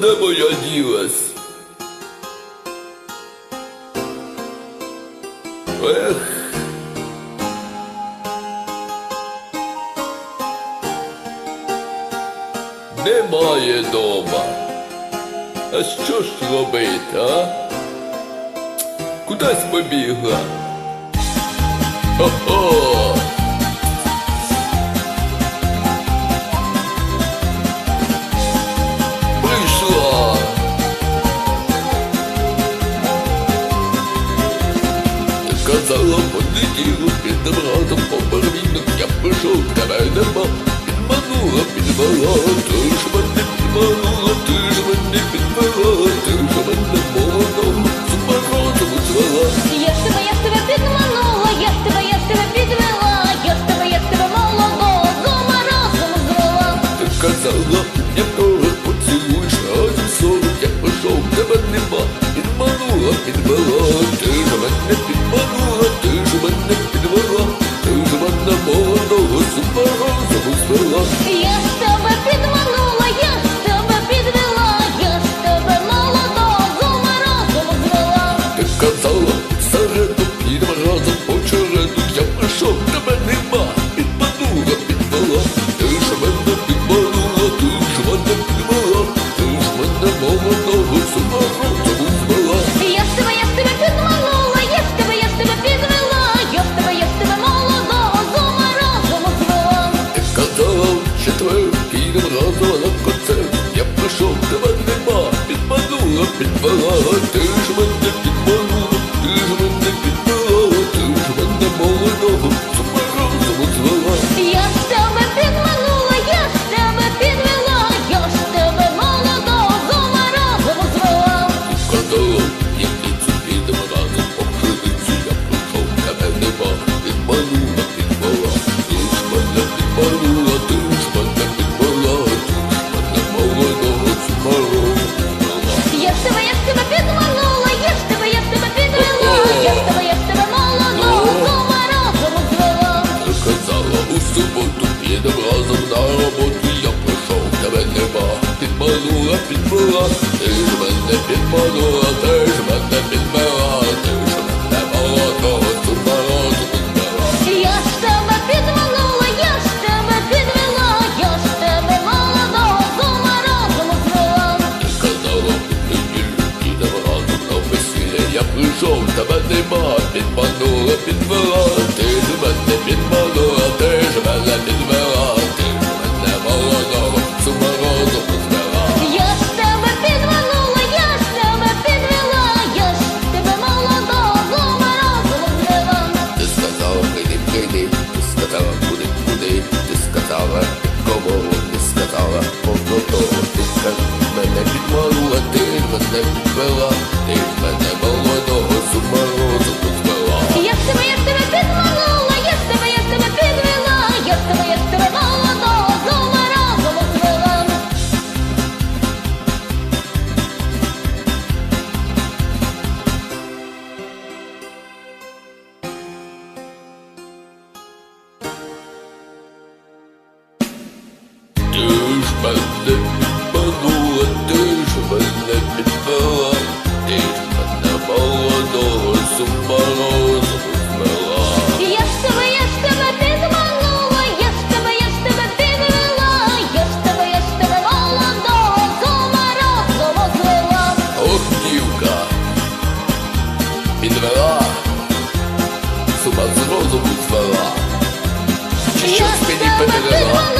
Де моя ділась? Ех. Немає дома. А що ж робити, а? Кудись побігла? Хо-хо! стало понеділу, під ротом попервінок я пішов, тебе нема, підманула, підвела, ти ж мене підманула, ти ж мене підвела, ти ж мене молодом, з звела. Я ж тебе, я ж я ж тебе, я ж тебе підвела, я ж тебе, я казала, я того поцілуєш, а зі сорок я пішов, тебе нема, підманула, підвела, It bana her düşman ти ж мене підманула, ти ж мене підбила, ти ж мене мала того турбала, то підбила. Я я ж тебе підвела, я ж тебе молодого зума разом звела. Ти казала, ти піде разом на весілля, я прийшов, тебе нема, підманула, підвела, ти ж мене підманула, ти ж мене підвела. Мене підморила, ти мене підвела, ти мене. Щось мені передала.